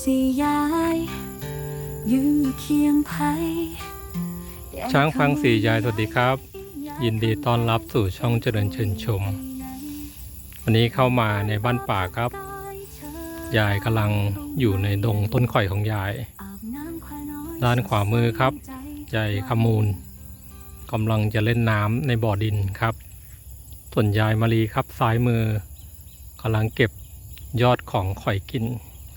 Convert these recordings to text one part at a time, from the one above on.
สี่ยาย ยืนอยู่เคียงไผช้างฟังสี่ยายสวัสดีครับ ยินดีต้อนรับสู่ช่องเจริญเชิญชม วันนี้เข้ามาในบ้านป่าครับ ยายกำลังอยู่ในดงต้นข่อยของยาย ด้านขวามือครับยายขมูลกำลังจะเล่นน้ำในบ่อดินครับ ส่วนยายมารีครับซ้ายมือกำลังเก็บยอดของข่อยกิน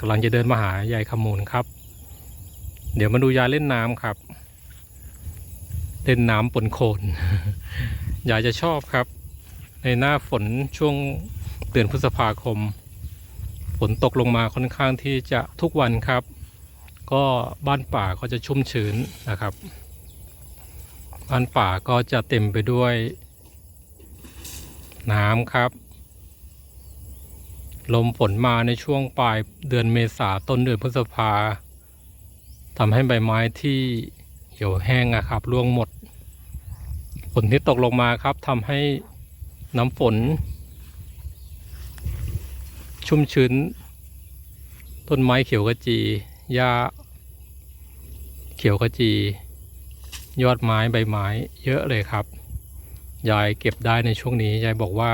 ำลังจะเดินมาหายายขมูลครับ เดี๋ยวมาดูยายเล่นน้ำครับ เล่นน้ำปนโคลนยายจะชอบครับ ในหน้าฝนช่วงเดือนพฤษภาคม ฝนตกลงมาค่อนข้างที่จะทุกวันครับ ก็บ้านป่าก็จะชุ่มชื้นนะครับ บ้านป่าก็จะเต็มไปด้วยน้ำครับ ลมฝนมาในช่วงปลายเดือนเมษาต้นเดือนพฤษภาทำให้ใบไม้ที่เหี่ยวแห้งอะครับร่วงหมด ฝนที่ตกลงมาครับทำให้น้ำฝน ชุ่มชื้น ต้นไม้เขียวขจีหญ้าเขียวขจี ยอดไม้ใบไม้เยอะเลยครับ ยายเก็บได้ในช่วงนี้ ยายบอกว่า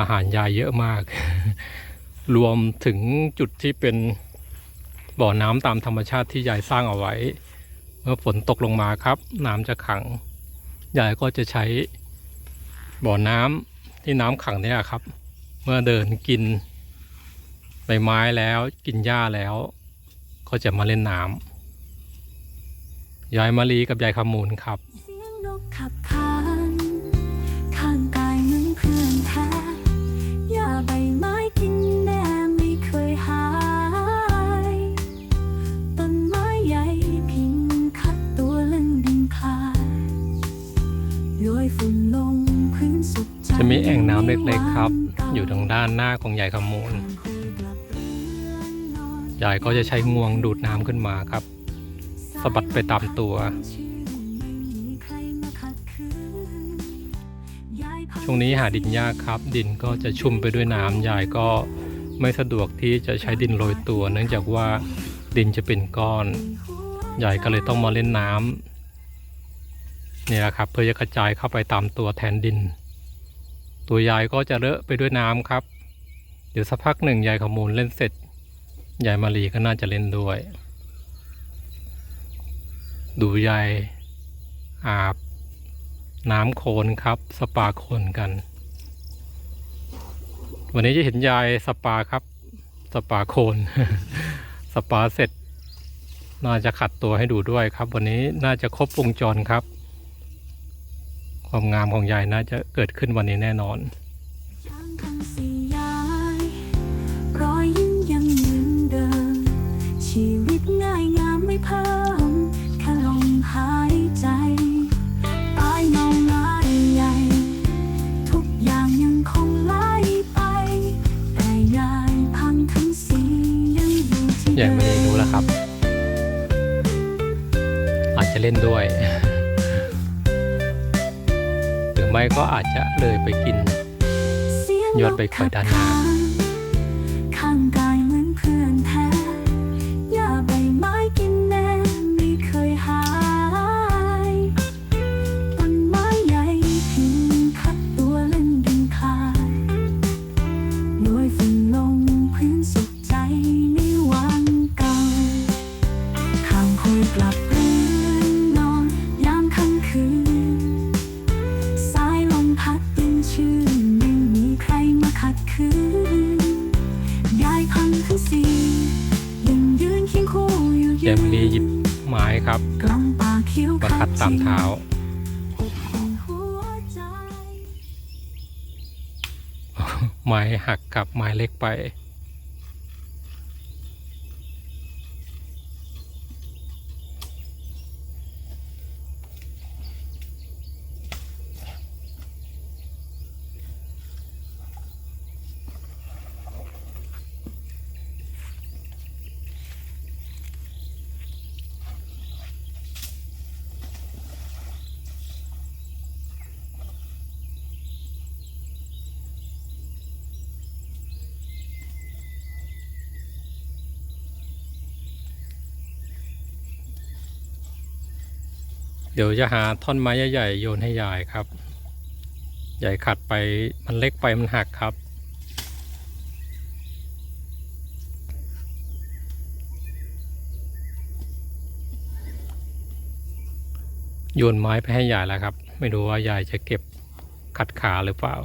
อาหารยายเยอะมาก รวมถึงจุดที่เป็นบ่อน้ำตามธรรมชาติที่ยายสร้างเอาไว้ เมื่อฝนตกลงมาครับ น้ำจะขัง ยายก็จะใช้บ่อน้ำที่น้ำขังเนี่ยครับ เมื่อเดินกินใบไม้แล้วกินหญ้าแล้ว ก็จะมาเล่นน้ำยายมารีกับยายขมูลครับ เล็กๆครับ อยู่ทางด้านหน้าของยายขมูลยายก็จะใช้งวงดูดน้ำขึ้นมาครับสะบัดไปตามตัว ช่วงนี้หาดินยากครับ ดินก็จะชุ่มไปด้วยน้ำยายก็ไม่สะดวกที่จะใช้ดินโรยตัว เนื่องจากว่าดินจะเป็นก้อนยายก็เลยต้องมาเล่นน้ำนี่ยครับ เพื่อจะกระจายเข้าไปตามตัวแทนดิน ตัวยายก็จะเลอะไปด้วยน้ำครับ เดี๋ยวสักพักหนึ่งยายขมูลเล่นเสร็จ ยายมารีก็น่าจะเล่นด้วย ดูยายอาบ น้ำโคลนครับ สปาโคลนกัน วันนี้จะเห็นยายสปาครับ สปาโคลนสปาเสร็จ น่าจะขัดตัวให้ดูด้วยครับ วันนี้น่าจะครบวงจรครับ ความงามของยายน่าจะเกิดขึ้นวันนี้แน่นอนช้างทั้งสี่ยายรอยยิ้มยังเหมือนเดิมชีวิตง่ายงามไม่เพิ่มแค่ลมหายใจตายเงาไม้ใหญ่ ทุกอย่างยังคงไหลไป แต่ยายพังทั้งสี่ยังอยู่ที่ยายมาเดิรีมรู้แล้วครับ อาจจะเล่นด้วย ก็อาจจะเลยไปกิน ยอดใบข่อยด้านหน้า กับไม้เล็กไป ดี๋ยวจะหาท่อนไม้ใหญ่ๆโยนให้ยายครับ ใหญ่ขัดไปมันเล็กไปมันหักครับ โยนไม้ไปให้ยายแล้วครับ ไม่รู้ว่ายายจะเก็บขัดขาหรือเปล่า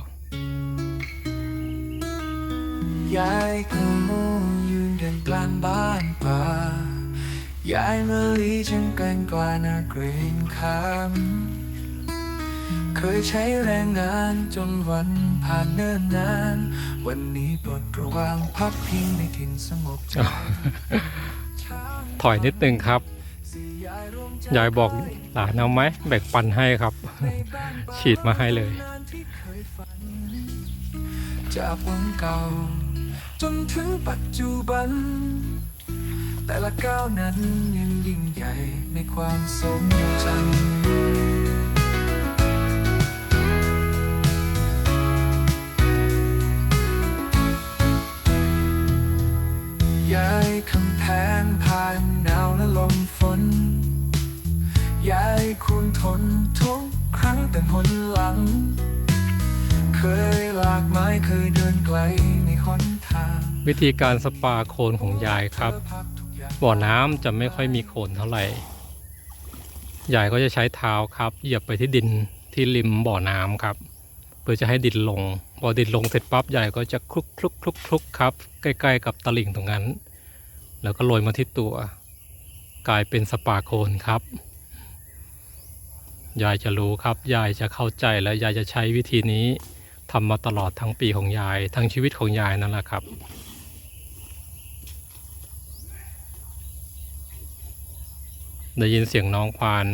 ยายขโมยยืนเดินกลางบ้านป่า ยายมะลิจังเกินกว่านาเกรงคำเคยใช้แรงงานจนวันผ่านเนิ่นนาน วันนี้ปลดระวางพักพิงในถิ่นสงบใจถอยนิดนึงครับสิยายร่วมใจยายบอกหลานเอาไหมแบ่งปันให้ครับในบ้านป่าฉีดมาให้เลยนานที่เคยฝันจากวันเก่า จนถึงปัจจุบัน แต่ละก้าวนั้นยังยิ่งใหญ่ในความทรงจำย้ายคำแพงผ่านหนาวและลมฝนย้ายคุณทนทุกครั้งแต่หนหลัง เคยหลากไม้เคยเดินไกลในหนทาง วิธีการสปาโคนของยายครับ บ่อน้ำจะไม่ค่อยมีโคลนเท่าไหร่ยายก็จะใช้เท้าครับ เหยียบไปที่ดินที่ริมบ่อน้ำครับ เพื่อจะให้ดินลงพอดินลงเสร็จปั๊บยายก็จะคลุกคลุกคลุกคลุกครับ ใกล้ ๆ กับตลิ่งตรงนั้น แล้วก็โรยมาที่ตัว กลายเป็นสปาโคนครับยายจะรู้ครับยายจะเข้าใจและยายจะใช้วิธีนี้ทำมาตลอดทั้งปีของยาย ทั้งชีวิตของยายนั่นแหละครับ ได้ยินเสียงน้องควาน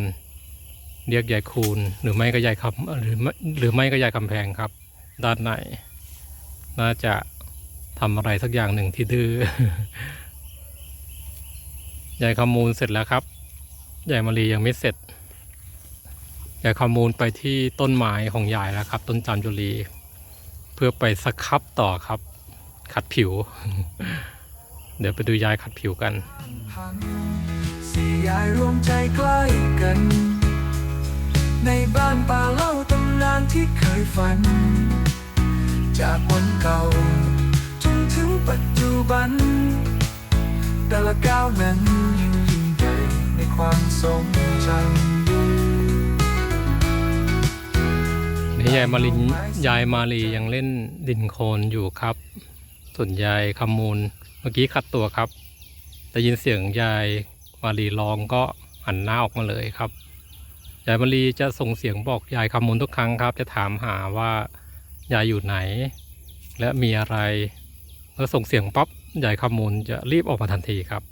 เรียกยายคูณหรือไม่ก็ยายคำหรือไม่หรือไม่ก็ยายคำแพงครับ ด้านในน่าจะทำอะไรสักอย่างหนึ่งที่ดื้อยายคำมูลเสร็จแล้วครับยายมารียังไม่เสร็จยายคำมูลไปที่ต้นไม้ของยายแล้วครับ ต้นจามจุรีเพื่อไปสครับต่อครับ ขัดผิว เดี๋ยวไปดูยายขัดผิวกันพัน สี่ยายรวมใจใกล้กัน ในบ้านป่าเล่าตำนานที่เคยฝัน จากวันเก่า จนถึงปัจจุบัน แต่ละก้าวนั้นยังยิ่งใหญ่ในความทรงจำนี่ยายมาลินยายมาลียังเล่นดินโคลนอยู่ครับ ส่วนยายคำมูลเมื่อกี้ขัดตัวครับ ได้ยินเสียงยาย มาลีร้องก็หันหน้าออกมาเลยครับยายมาลีจะส่งเสียงบอกยายคำมูลทุกครั้งครับ จะถามหาว่ายายอยู่ไหน และมีอะไรเมื่อส่งเสียงปั๊บยายคำมูลจะรีบออกมาทันทีครับ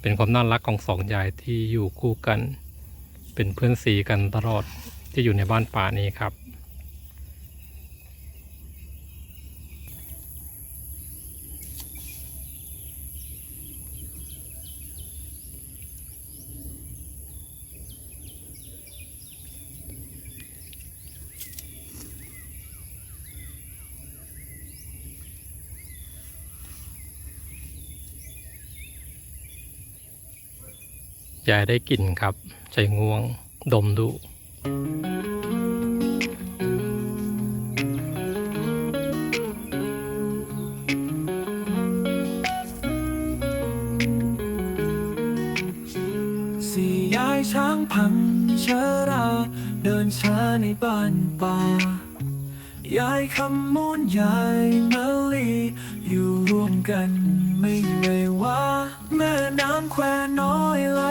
เป็นความน่ารักของสองยายที่อยู่คู่กัน เป็นเพื่อนสีกันตลอดที่อยู่ในบ้านป่านี้ครับ ยายได้กลิ่นครับ ใจง่วงดมดู สี่ยายช้างพังเชรา เดินช้าในบ้านป่ายายคำมูลยายมะลีอยู่รวมกันไม่ไม่ว่า แม่น้ำแควน้อยไหล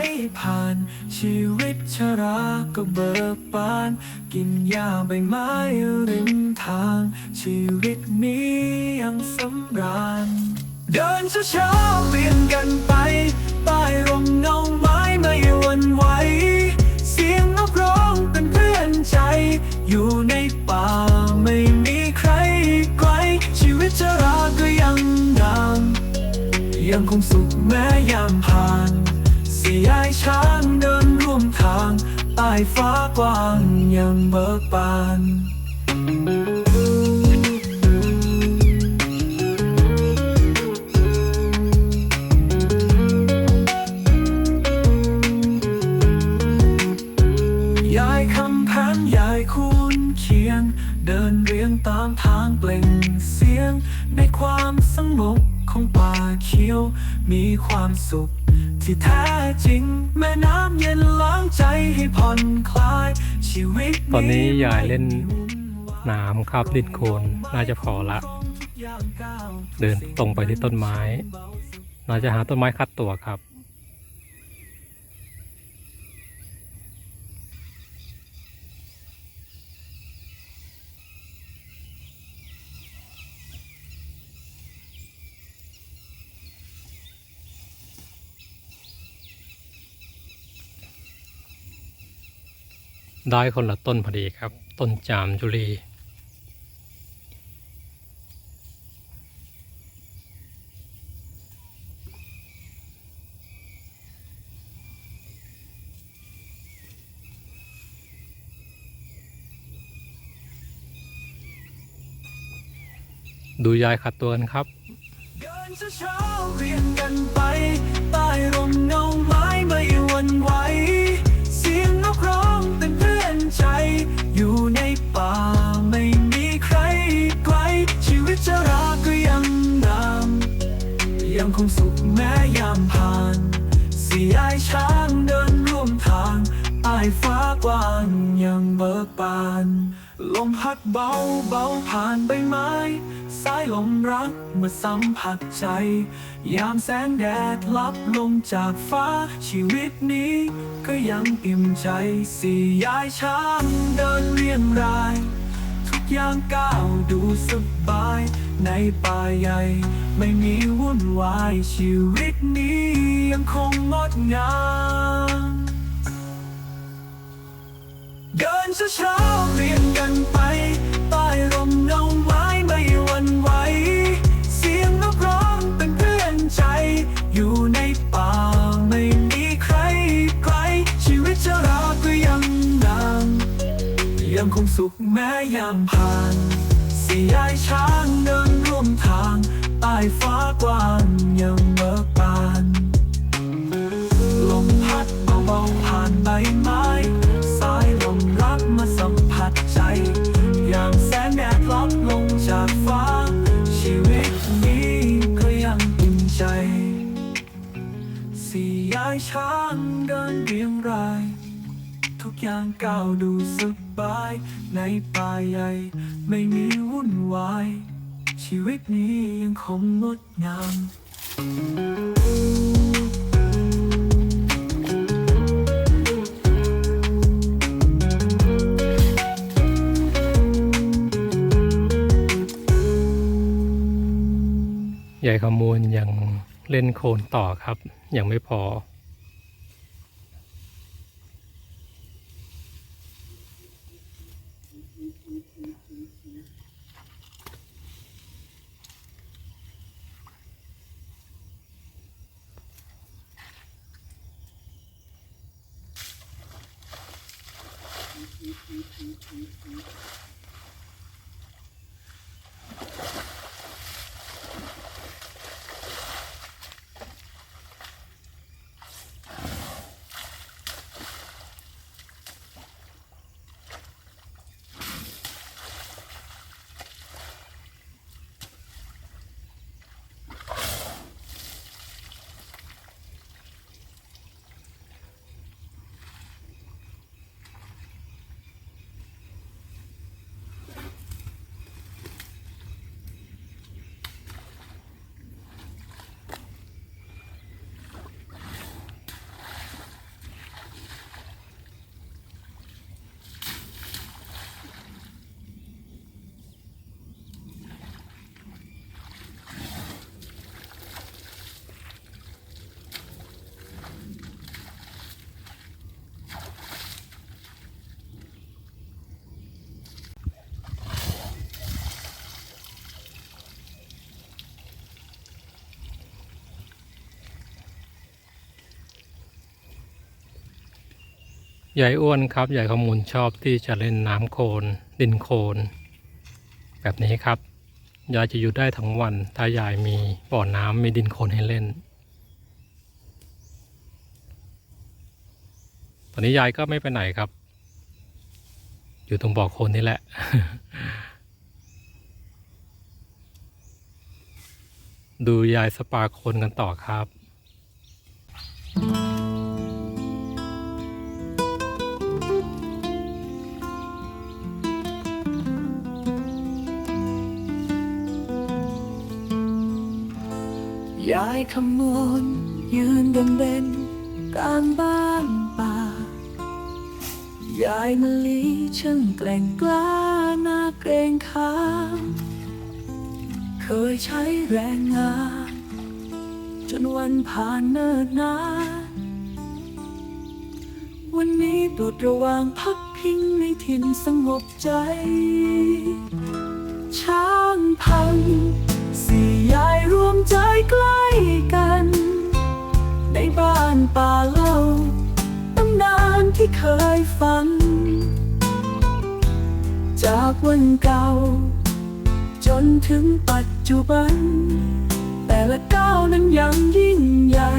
ผ่าน ชีวิตชราก็เบิกบาน กินหญ้าใบไม้ริมทาง ชีวิตนี้ยังสำราญ เดินช้าๆเวียนกันไปใต้ร่มเงาไม้ไม่หวันไหว เสียงนกร้องเป็นเพื่อนใจ อยู่ในป่าไม่มีใครไกล ชีวิตชราก็ยังงามยังคงสุขแม้ยามผ่าน ยายช้างเดินร่วมทางใต้ฟ้ากว้างยังเบิกบานยายคำแพนยายคูณเคียง เดินเรียงตามทางเปล่งเสียง ในความสงบของป่าเขียว มีความสุข ที่แท้จริง แม่น้ำเย็นล้างใจให้ผ่อนคลาย ชีวิตตอนนี้ยายเล่นไม่วุ่วายน้ำครับดินโคลนน่าจะพอละ เดินตรงไปที่ต้นไม้ น่าจะหาต้นไม้คัดตัวครับ ได้คนละต้นพอดีครับ ต้นจามจุลีดูยายขัดตัวกันครับ ยังคงสุขแม้ยามผ่าน สียายช้างเดินร่วมทางใต้ฟ้ากว้างยังเบิกบาน ลมพัดเบาเบาผ่านใบไม้ สายลมรักเมื่อสัมผัสใจ ยามแสงแดดลับลงจากฟ้าชีวิตนี้ ก็ยังอิ่มใจ สี่ยายช้างเดินเรียงราย ย่างก้าวดูสบาย ในป่าใหญ่ ไม่มีวุ่นวายชีวิตนี้ยังคงงดงามเดินช้าๆเรียงกันไป ยังคงสุขแม้ยามผ่าน สี่ยายช้างเดินร่วมทางใต้ฟ้ากว้างยังเบิกบานลมพัดเบาๆผ่านใบไม้สายลมรักมาสัมผัสใจ อย่างแสงแดดลับลงจากฟ้า ชีวิตนี้ก็ยังอิ่มใจ สี่ยายช้างเดินเรียงราย ทุกอย่างก้าวดูส บาย ในป่าใหญ่ ไม่มีวุ่นวาย ชีวิตนี้ยังคงงดงาม ยายขมูลยังเล่นโคลนต่อครับ ยังไม่พอ ยายอ้วนครับยายขมูลชอบที่จะเล่นน้ำโคลนดินโคลนแบบนี้ครับยายจะอยู่ได้ทั้งวัน ถ้ายายมีบ่อน้ำมีดินโคลนให้เล่น ตอนนี้ยายก็ไม่ไปไหนครับ อยู่ตรงบ่อโคลนนี่แหละดูยายสปาโคนกันต่อครับ ขมวนยืนเด่นเด่นกลางบ้านป่า ยายมะลิช่างแกล่งกล้าหน้าเกรงขามเคยใช้แรงงาน จนวันผ่านเนิ่นนานวันนี้โปรดระวังพักพิงในถิ่นสงบใจ ช้างพังสี่ ยายรวมใจใกล้กัน ในบ้านป่าเล่าตำนานที่เคยฝัน จากวันเก่า จนถึงปัจจุบัน แต่ละก้าวนั้นยังยิ่งใหญ่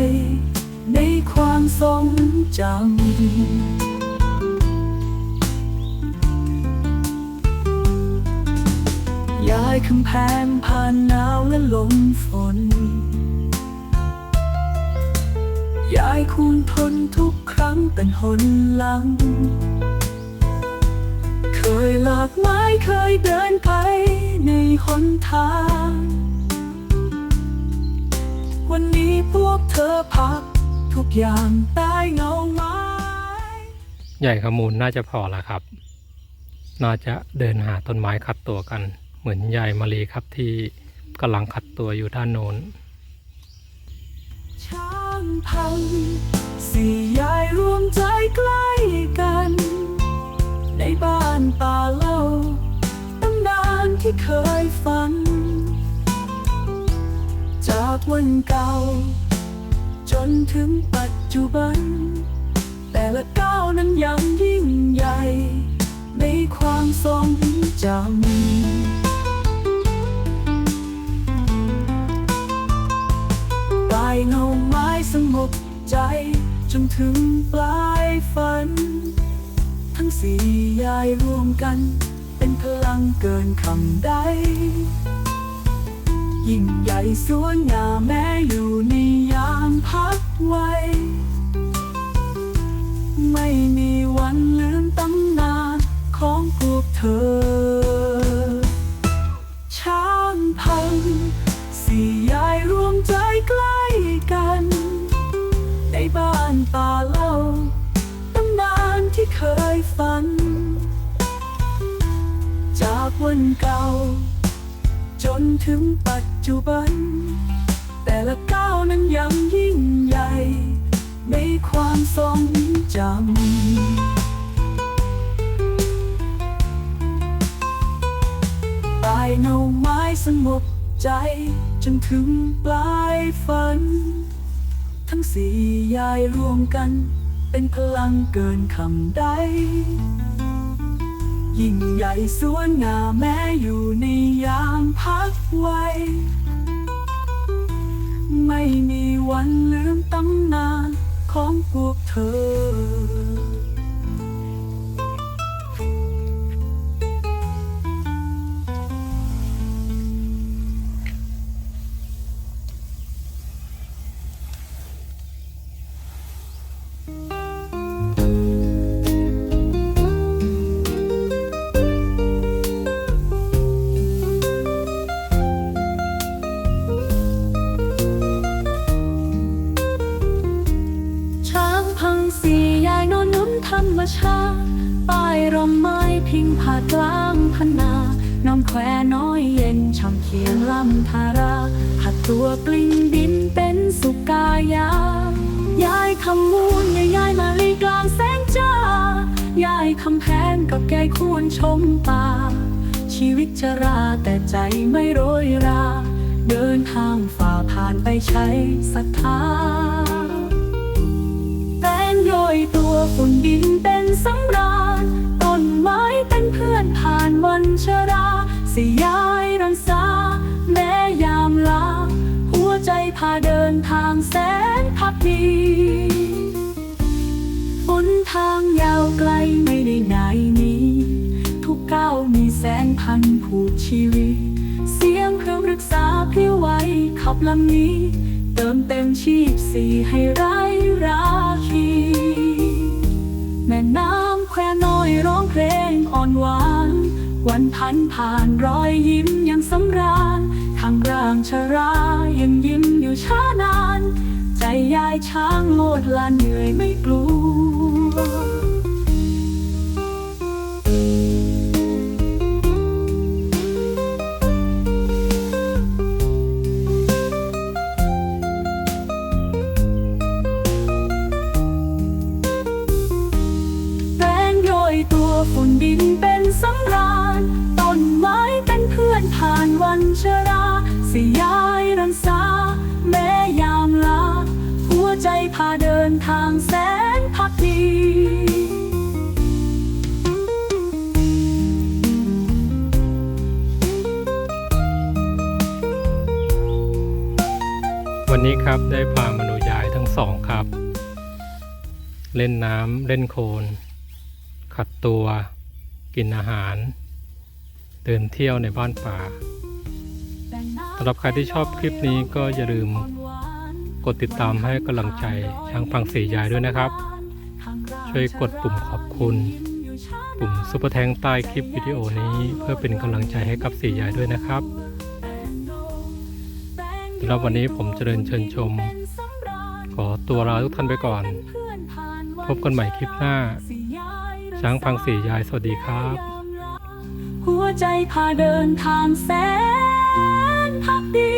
ในความทรงจำ ย้ายคำแพงผ่านหนาวและลมฝน ย้ายคูณทนทุกครั้งเป็นหนหลัง เคยหลากไม้เคยเดินไปในหนทาง วันนี้พวกเธอพัก ทุกอย่างใต้เงาไม้ใหญ่ขมูลน่าจะพอและครับ น่าจะเดินหาต้นไม้ขัดตัวกัน เหมือนยายมารีครับที่กำลังขัดตัวอยู่ด้านโน้นช้างพังสี่ยายรวมใจใกล้กัน ในบ้านป่าเล่าตำนานที่เคยฝัน จากวันเก่า จนถึงปัจจุบัน แต่ละก้าวนั้นยังยิ่งใหญ่ ในความทรงจำายเงาไม้สงบใจ จนถึงปลายฝัน ทั้งสี่ยายรวมกัน เป็นพลังเกินคำใด ยิ่งใหญ่สวยงามแม้อยู่ในยามพักไว้ ไม่มีวันลืมตำนานของพวกเธอานป่าเล่าตำนานที่เคยฝัน จากวันเก่า จนถึงปัจจุบัน แต่ละก้าวนั้นยังยิ่งใหญ่ ในความทรงจำปลายเงาไม้สงบใจจนถึงปลายฝัน ทั้งสี่ยายรวมกัน เป็นพลังเกินคำใด ยิ่งใหญ่สวยงามแม้อยู่ในยามพักไว้ ไม่มีวันลืมตำนานของพวกเธอ มไม้พิงผากลางพนาน้องแควน้อยเย็นช่ำเคียงลำธาราผัดตัวปลิ้งดินเป็นสุกายา ยายคำมูลยายยายมาลีกลางแสงจ้า ยายคำแพงกับแกยควรชมป่า ชีวิตจะราแต่ใจไม่โรยรา เดินทางฝ่าผ่านไปใช้ศรัทธาแป้งโรยตัวฝุ่นดินเป็นสำราญ ไม้เป็นเพื่อนผ่านวันชรา สยายรันษาแม้ยามลา หัวใจพาเดินทางแสนพักดีหนทางยาวไกลไม่ได้นายหนนี้ ทุกก้าวมีแสนพันผูกชีวิต เสียงเครื่องรักษาพลิ้วไหวขับลำนี้ เติมเต็มชีพสีให้ไร้ราคีแม่น้ำ น้อยร้องเพลงอ่อนหวาน วันพันผ่านรอยยิ้มยังสำราญทางร่างชรายังยิ้มอยู่ช้านาน ใจยายช้างโลดลานเหนื่อยไม่กลัว วันนี้ครับได้พามาดูยายทั้งสองครับ เล่นน้ำเล่นโคลนขัดตัว กินอาหาร เดินเที่ยวในบ้านป่าสำหรับใครที่ชอบคลิปนี้ก็อย่าลืมกดติดตามให้กำลังใจช้างฟังสียายด้วยนะครับ ช่วยกดปุ่มขอบคุณ ปุ่มซุปเปอร์แทงใต้คลิปวิดีโอนี้ เพื่อเป็นกำลังใจให้กับสียายด้วยนะครับ สำหรับวันนี้ผมเจริญเชิญชม ขอตัวลาทุกท่านไปก่อน พบกันใหม่คลิปหน้า ช้างพังสียายสวัสดีครับ หัวใจพาเดินทางแสนพักดี